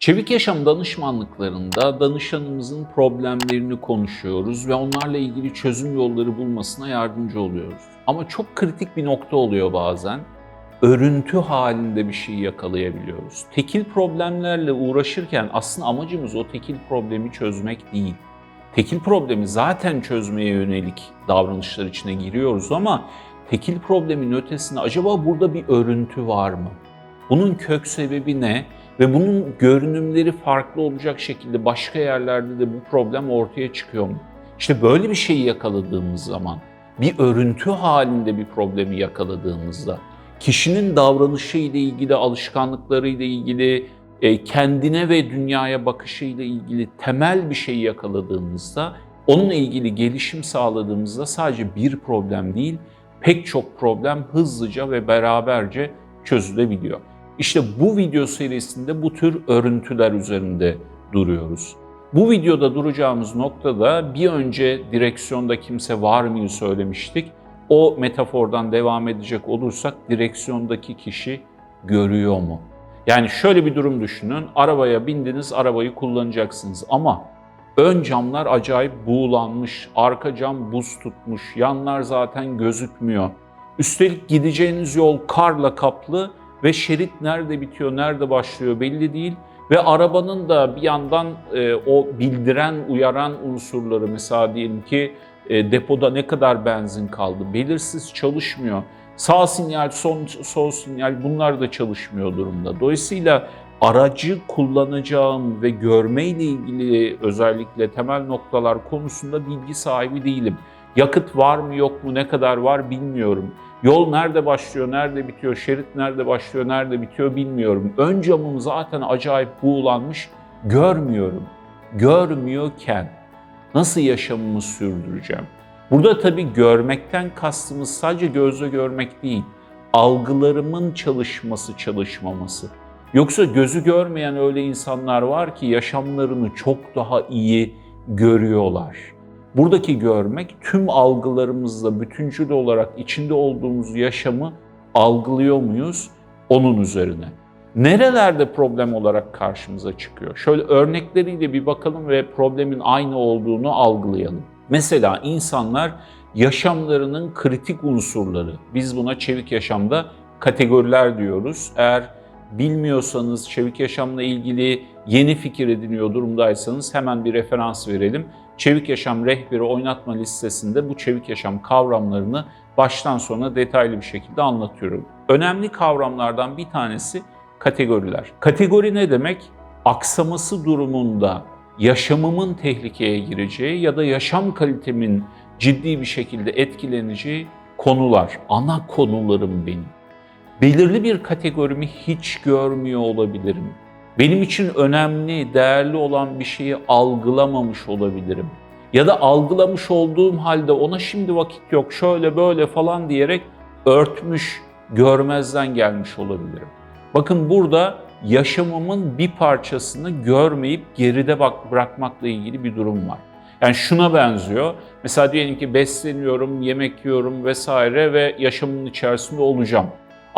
Çevik Yaşam danışmanlıklarında danışanımızın problemlerini konuşuyoruz ve onlarla ilgili çözüm yolları bulmasına yardımcı oluyoruz. Ama çok kritik bir nokta oluyor bazen. Örüntü halinde bir şey yakalayabiliyoruz. Tekil problemlerle uğraşırken aslında amacımız o tekil problemi çözmek değil. Tekil problemi zaten çözmeye yönelik davranışlar içine giriyoruz ama tekil problemin ötesinde acaba burada bir örüntü var mı? Bunun kök sebebi ne? Ve bunun görünümleri farklı olacak şekilde başka yerlerde de bu problem ortaya çıkıyor mu? İşte böyle bir şeyi yakaladığımız zaman, bir örüntü halinde bir problemi yakaladığımızda, kişinin davranışı ile ilgili, alışkanlıkları ile ilgili, e, kendine ve dünyaya bakışı ile ilgili temel bir şeyi yakaladığımızda, onunla ilgili gelişim sağladığımızda sadece bir problem değil, pek çok problem hızlıca ve beraberce çözülebiliyor. İşte bu video serisinde bu tür örüntüler üzerinde duruyoruz. Bu videoda duracağımız noktada bir önce direksiyonda kimse var mıyı söylemiştik. O metafordan devam edecek olursak direksiyondaki kişi görüyor mu? Yani şöyle bir durum düşünün. Arabaya bindiniz, arabayı kullanacaksınız ama ön camlar acayip buğulanmış, arka cam buz tutmuş, yanlar zaten gözükmüyor. Üstelik gideceğiniz yol karla kaplı ve şerit nerede bitiyor, nerede başlıyor belli değil. Ve arabanın da bir yandan e, o bildiren, uyaran unsurları mesela diyelim ki e, depoda ne kadar benzin kaldı belirsiz çalışmıyor. Sağ sinyal, son, sol sinyal bunlar da çalışmıyor durumda. Dolayısıyla aracı kullanacağım ve görme ile ilgili özellikle temel noktalar konusunda bilgi sahibi değilim. Yakıt var mı yok mu ne kadar var bilmiyorum. Yol nerede başlıyor, nerede bitiyor, şerit nerede başlıyor, nerede bitiyor bilmiyorum. Ön camım zaten acayip buğulanmış, görmüyorum. Görmüyorken nasıl yaşamımı sürdüreceğim? Burada tabii görmekten kastımız sadece gözle görmek değil, algılarımın çalışması, çalışmaması. Yoksa gözü görmeyen öyle insanlar var ki yaşamlarını çok daha iyi görüyorlar. Buradaki görmek tüm algılarımızla bütüncül olarak içinde olduğumuz yaşamı algılıyor muyuz onun üzerine. Nerelerde problem olarak karşımıza çıkıyor? Şöyle örnekleriyle bir bakalım ve problemin aynı olduğunu algılayalım. Mesela insanlar yaşamlarının kritik unsurları, biz buna çevik yaşamda kategoriler diyoruz. Eğer bilmiyorsanız, çevik yaşamla ilgili yeni fikir ediniyor durumdaysanız hemen bir referans verelim. Çevik Yaşam Rehberi Oynatma listesinde bu çevik yaşam kavramlarını baştan sona detaylı bir şekilde anlatıyorum. Önemli kavramlardan bir tanesi kategoriler. Kategori ne demek? Aksaması durumunda yaşamımın tehlikeye gireceği ya da yaşam kalitemin ciddi bir şekilde etkileneceği konular, ana konularım benim. Belirli bir kategorimi hiç görmüyor olabilirim. Benim için önemli, değerli olan bir şeyi algılamamış olabilirim. Ya da algılamış olduğum halde ona şimdi vakit yok, şöyle böyle falan diyerek örtmüş, görmezden gelmiş olabilirim. Bakın burada yaşamımın bir parçasını görmeyip geride bak bırakmakla ilgili bir durum var. Yani şuna benziyor. Mesela diyelim ki besleniyorum, yemek yiyorum vesaire ve yaşamın içerisinde olacağım.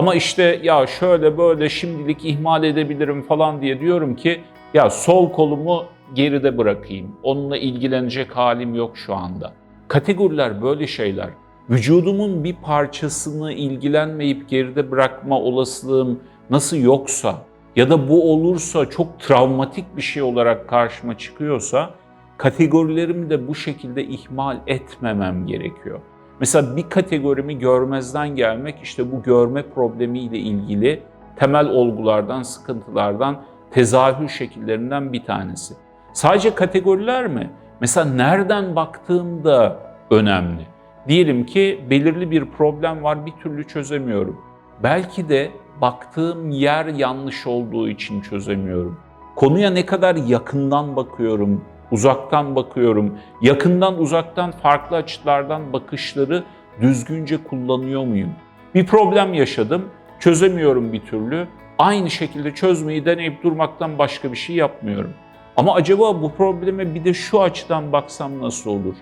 Ama işte ya şöyle böyle şimdilik ihmal edebilirim falan diye diyorum ki ya sol kolumu geride bırakayım. Onunla ilgilenecek halim yok şu anda. Kategoriler böyle şeyler. Vücudumun bir parçasını ilgilenmeyip geride bırakma olasılığım nasıl yoksa ya da bu olursa çok travmatik bir şey olarak karşıma çıkıyorsa kategorilerimi de bu şekilde ihmal etmemem gerekiyor. Mesela bir kategorimi görmezden gelmek işte bu görme problemiyle ilgili temel olgulardan, sıkıntılardan, tezahür şekillerinden bir tanesi. Sadece kategoriler mi? Mesela nereden baktığım da önemli. Diyelim ki belirli bir problem var bir türlü çözemiyorum. Belki de baktığım yer yanlış olduğu için çözemiyorum. Konuya ne kadar yakından bakıyorum, uzaktan bakıyorum, yakından uzaktan farklı açılardan bakışları düzgünce kullanıyor muyum? Bir problem yaşadım, çözemiyorum bir türlü. Aynı şekilde çözmeyi deneyip durmaktan başka bir şey yapmıyorum. Ama acaba bu probleme bir de şu açıdan baksam nasıl olur?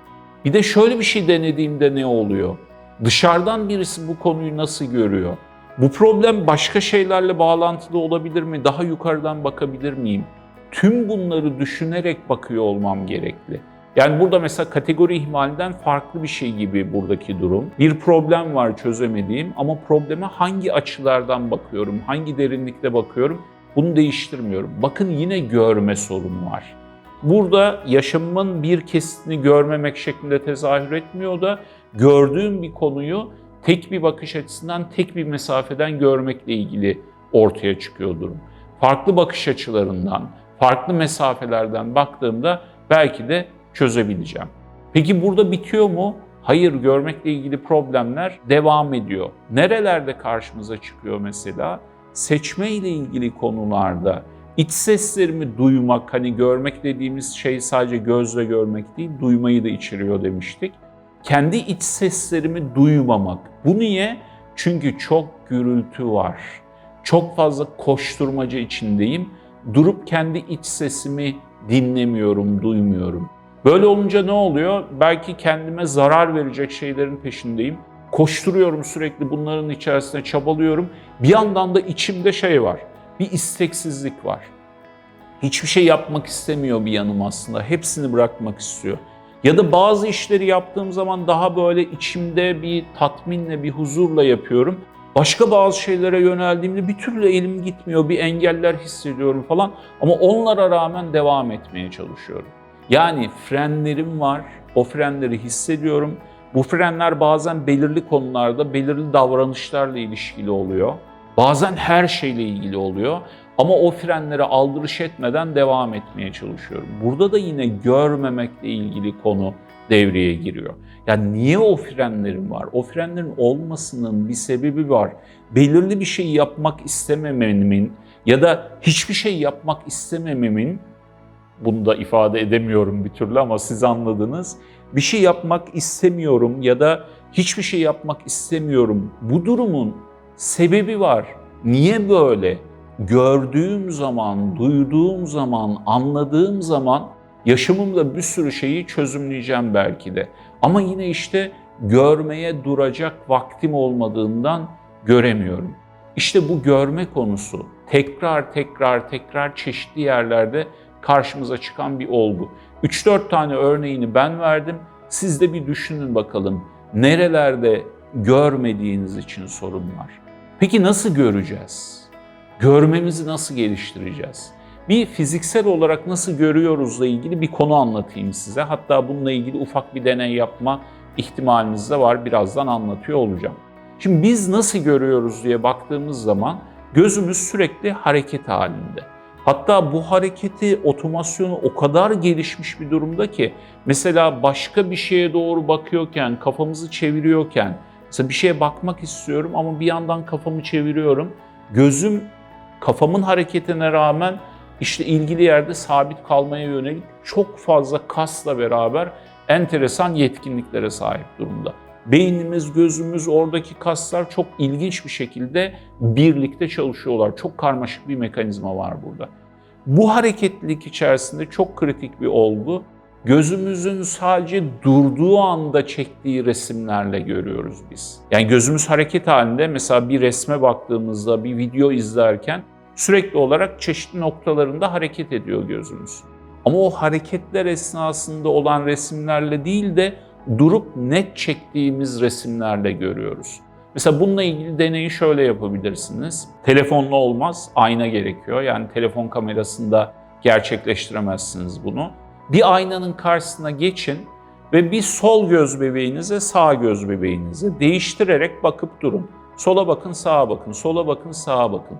Bir de şöyle bir şey denediğimde ne oluyor? Dışarıdan birisi bu konuyu nasıl görüyor? Bu problem başka şeylerle bağlantılı olabilir mi? Daha yukarıdan bakabilir miyim? Tüm bunları düşünerek bakıyor olmam gerekli. Yani burada mesela kategori ihmalinden farklı bir şey gibi buradaki durum. Bir problem var çözemediğim ama probleme hangi açılardan bakıyorum, hangi derinlikte bakıyorum bunu değiştirmiyorum. Bakın yine görme sorunu var. Burada yaşamımın bir kesitini görmemek şeklinde tezahür etmiyor da gördüğüm bir konuyu tek bir bakış açısından, tek bir mesafeden görmekle ilgili ortaya çıkıyor durum. Farklı bakış açılarından, farklı mesafelerden baktığımda belki de çözebileceğim. Peki burada bitiyor mu? Hayır, görmekle ilgili problemler devam ediyor. Nerelerde karşımıza çıkıyor mesela? Seçme ile ilgili konularda iç seslerimi duymak, hani görmek dediğimiz şey sadece gözle görmek değil, duymayı da içeriyor demiştik. Kendi iç seslerimi duymamak. Bu niye? Çünkü çok gürültü var. Çok fazla koşturmaca içindeyim. Durup kendi iç sesimi dinlemiyorum, duymuyorum. Böyle olunca ne oluyor? Belki kendime zarar verecek şeylerin peşindeyim. Koşturuyorum sürekli bunların içerisinde çabalıyorum. Bir yandan da içimde şey var. Bir isteksizlik var. Hiçbir şey yapmak istemiyor bir yanım aslında. Hepsini bırakmak istiyor. Ya da bazı işleri yaptığım zaman daha böyle içimde bir tatminle, bir huzurla yapıyorum. Başka bazı şeylere yöneldiğimde bir türlü elim gitmiyor, bir engeller hissediyorum falan. Ama onlara rağmen devam etmeye çalışıyorum. Yani frenlerim var, o frenleri hissediyorum. Bu frenler bazen belirli konularda, belirli davranışlarla ilişkili oluyor. Bazen her şeyle ilgili oluyor. Ama o frenlere aldırış etmeden devam etmeye çalışıyorum. Burada da yine görmemekle ilgili konu devreye giriyor. Yani niye o frenlerim var? O frenlerin olmasının bir sebebi var. Belirli bir şey yapmak istemememin ya da hiçbir şey yapmak istemememin bunu da ifade edemiyorum bir türlü ama siz anladınız. Bir şey yapmak istemiyorum ya da hiçbir şey yapmak istemiyorum. Bu durumun sebebi var. Niye böyle? Gördüğüm zaman, duyduğum zaman, anladığım zaman yaşamımda bir sürü şeyi çözümleyeceğim belki de. Ama yine işte görmeye duracak vaktim olmadığından göremiyorum. İşte bu görme konusu tekrar tekrar tekrar çeşitli yerlerde karşımıza çıkan bir olgu. 3-4 tane örneğini ben verdim. Siz de bir düşünün bakalım. Nerelerde görmediğiniz için sorun var? Peki nasıl göreceğiz? Görmemizi nasıl geliştireceğiz? Bir fiziksel olarak nasıl görüyoruzla ilgili bir konu anlatayım size. Hatta bununla ilgili ufak bir deney yapma ihtimaliniz de var. Birazdan anlatıyor olacağım. Şimdi biz nasıl görüyoruz diye baktığımız zaman gözümüz sürekli hareket halinde. Hatta bu hareketi, otomasyonu o kadar gelişmiş bir durumda ki mesela başka bir şeye doğru bakıyorken, kafamızı çeviriyorken, mesela bir şeye bakmak istiyorum ama bir yandan kafamı çeviriyorum. Gözüm kafamın hareketine rağmen işte ilgili yerde sabit kalmaya yönelik çok fazla kasla beraber enteresan yetkinliklere sahip durumda. Beynimiz, gözümüz, oradaki kaslar çok ilginç bir şekilde birlikte çalışıyorlar. Çok karmaşık bir mekanizma var burada. Bu hareketlilik içerisinde çok kritik bir olgu. Gözümüzün sadece durduğu anda çektiği resimlerle görüyoruz biz. Yani gözümüz hareket halinde mesela bir resme baktığımızda, bir video izlerken sürekli olarak çeşitli noktalarında hareket ediyor gözümüz. Ama o hareketler esnasında olan resimlerle değil de durup net çektiğimiz resimlerle görüyoruz. Mesela bununla ilgili deneyi şöyle yapabilirsiniz. Telefonla olmaz, ayna gerekiyor. Yani telefon kamerasında gerçekleştiremezsiniz bunu. Bir aynanın karşısına geçin ve bir sol göz bebeğinize, sağ göz bebeğinize değiştirerek bakıp durun. Sola bakın, sağa bakın, sola bakın, sağa bakın.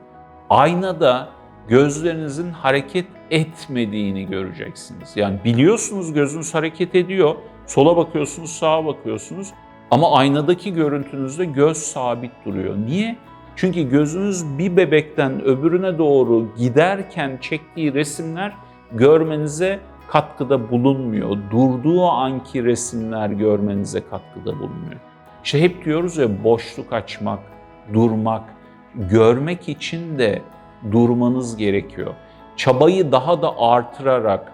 Aynada gözlerinizin hareket etmediğini göreceksiniz. Yani biliyorsunuz gözünüz hareket ediyor. Sola bakıyorsunuz, sağa bakıyorsunuz. Ama aynadaki görüntünüzde göz sabit duruyor. Niye? Çünkü gözünüz bir bebekten öbürüne doğru giderken çektiği resimler görmenize katkıda bulunmuyor. Durduğu anki resimler görmenize katkıda bulunmuyor. İşte hep diyoruz ya boşluk açmak, durmak, görmek için de durmanız gerekiyor. Çabayı daha da artırarak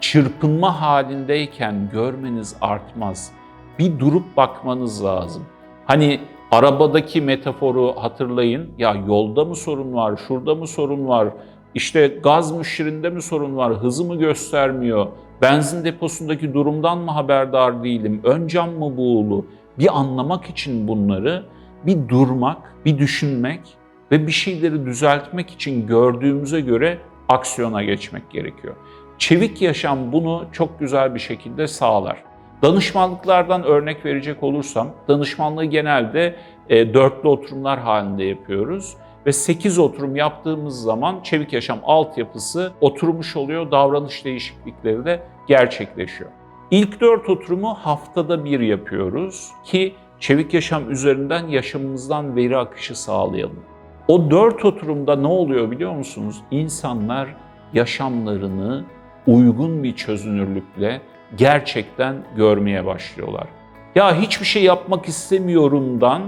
çırpınma halindeyken görmeniz artmaz. Bir durup bakmanız lazım. Hani arabadaki metaforu hatırlayın. Ya yolda mı sorun var, şurada mı sorun var, İşte gaz müşirinde mi sorun var, hızı mı göstermiyor, benzin deposundaki durumdan mı haberdar değilim, ön cam mı buğulu? Bir anlamak için bunları bir durmak, bir düşünmek ve bir şeyleri düzeltmek için gördüğümüze göre aksiyona geçmek gerekiyor. Çevik yaşam bunu çok güzel bir şekilde sağlar. Danışmanlıklardan örnek verecek olursam, danışmanlığı genelde e, dörtlü oturumlar halinde yapıyoruz ve 8 oturum yaptığımız zaman çevik yaşam altyapısı oturmuş oluyor, davranış değişiklikleri de gerçekleşiyor. İlk 4 oturumu haftada bir yapıyoruz ki çevik yaşam üzerinden yaşamımızdan veri akışı sağlayalım. O 4 oturumda ne oluyor biliyor musunuz? İnsanlar yaşamlarını uygun bir çözünürlükle gerçekten görmeye başlıyorlar. Ya hiçbir şey yapmak istemiyorumdan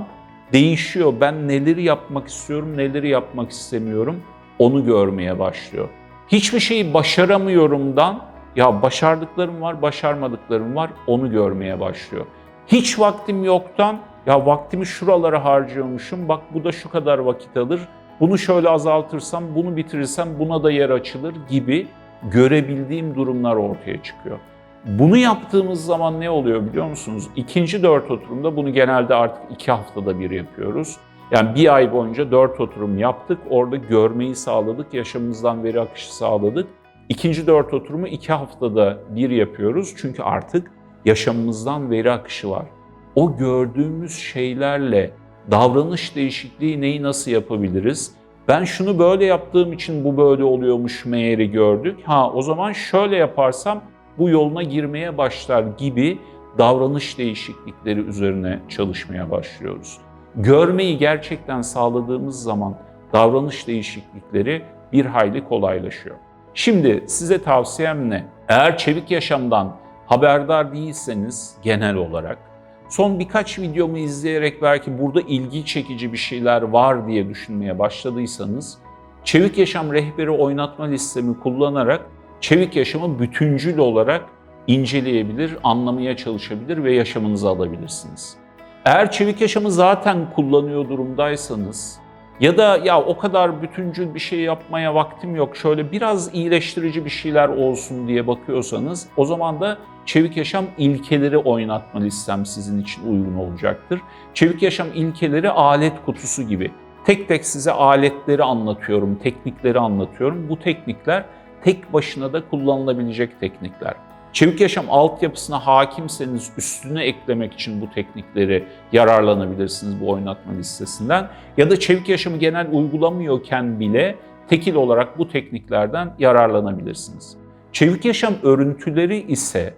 değişiyor. Ben neleri yapmak istiyorum, neleri yapmak istemiyorum onu görmeye başlıyor. Hiçbir şeyi başaramıyorumdan ya başardıklarım var, başarmadıklarım var onu görmeye başlıyor. Hiç vaktim yoktan ya vaktimi şuralara harcıyormuşum bak bu da şu kadar vakit alır. Bunu şöyle azaltırsam, bunu bitirirsem buna da yer açılır gibi görebildiğim durumlar ortaya çıkıyor. Bunu yaptığımız zaman ne oluyor biliyor musunuz? İkinci dört oturumda bunu genelde artık iki haftada bir yapıyoruz. Yani bir ay boyunca dört oturum yaptık. Orada görmeyi sağladık, yaşamımızdan veri akışı sağladık. İkinci dört oturumu iki haftada bir yapıyoruz. Çünkü artık yaşamımızdan veri akışı var. O gördüğümüz şeylerle davranış değişikliği neyi nasıl yapabiliriz? Ben şunu böyle yaptığım için bu böyle oluyormuş meğeri gördük. Ha o zaman şöyle yaparsam bu yoluna girmeye başlar gibi davranış değişiklikleri üzerine çalışmaya başlıyoruz. Görmeyi gerçekten sağladığımız zaman davranış değişiklikleri bir hayli kolaylaşıyor. Şimdi size tavsiyem ne? Eğer çevik yaşamdan haberdar değilseniz genel olarak son birkaç videomu izleyerek belki burada ilgi çekici bir şeyler var diye düşünmeye başladıysanız Çevik Yaşam Rehberi oynatma listemi kullanarak çevik yaşamı bütüncül olarak inceleyebilir, anlamaya çalışabilir ve yaşamınıza alabilirsiniz. Eğer çevik yaşamı zaten kullanıyor durumdaysanız ya da ya o kadar bütüncül bir şey yapmaya vaktim yok, şöyle biraz iyileştirici bir şeyler olsun diye bakıyorsanız o zaman da Çevik Yaşam ilkeleri oynatma listem sizin için uygun olacaktır. Çevik Yaşam ilkeleri alet kutusu gibi. Tek tek size aletleri anlatıyorum, teknikleri anlatıyorum. Bu teknikler tek başına da kullanılabilecek teknikler. Çevik yaşam altyapısına hakimseniz üstüne eklemek için bu teknikleri yararlanabilirsiniz bu oynatma listesinden. Ya da çevik yaşamı genel uygulamıyorken bile tekil olarak bu tekniklerden yararlanabilirsiniz. Çevik yaşam örüntüleri ise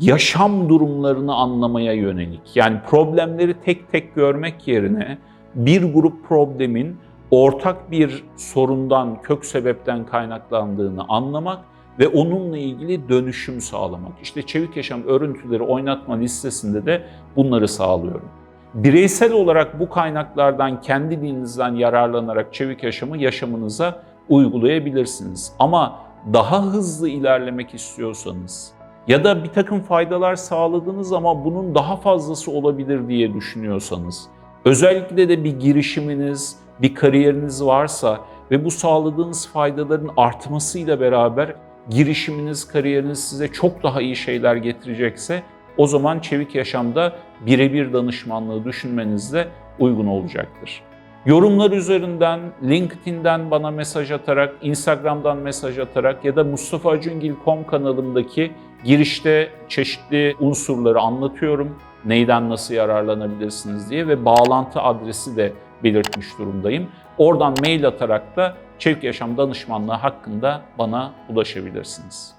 yaşam durumlarını anlamaya yönelik. Yani problemleri tek tek görmek yerine bir grup problemin ortak bir sorundan, kök sebepten kaynaklandığını anlamak ve onunla ilgili dönüşüm sağlamak. İşte çevik yaşam örüntüleri oynatma listesinde de bunları sağlıyorum. Bireysel olarak bu kaynaklardan kendi dilinizden yararlanarak çevik yaşamı yaşamınıza uygulayabilirsiniz. Ama daha hızlı ilerlemek istiyorsanız ya da bir takım faydalar sağladınız ama bunun daha fazlası olabilir diye düşünüyorsanız, özellikle de bir girişiminiz, bir kariyeriniz varsa ve bu sağladığınız faydaların artmasıyla beraber girişiminiz, kariyeriniz size çok daha iyi şeyler getirecekse o zaman çevik yaşamda birebir danışmanlığı düşünmenizde uygun olacaktır. Yorumlar üzerinden, LinkedIn'den bana mesaj atarak, Instagram'dan mesaj atarak ya da mustafacungil.com kanalımdaki girişte çeşitli unsurları anlatıyorum. Neyden nasıl yararlanabilirsiniz diye ve bağlantı adresi de belirtmiş durumdayım. Oradan mail atarak da çevik yaşam danışmanlığı hakkında bana ulaşabilirsiniz.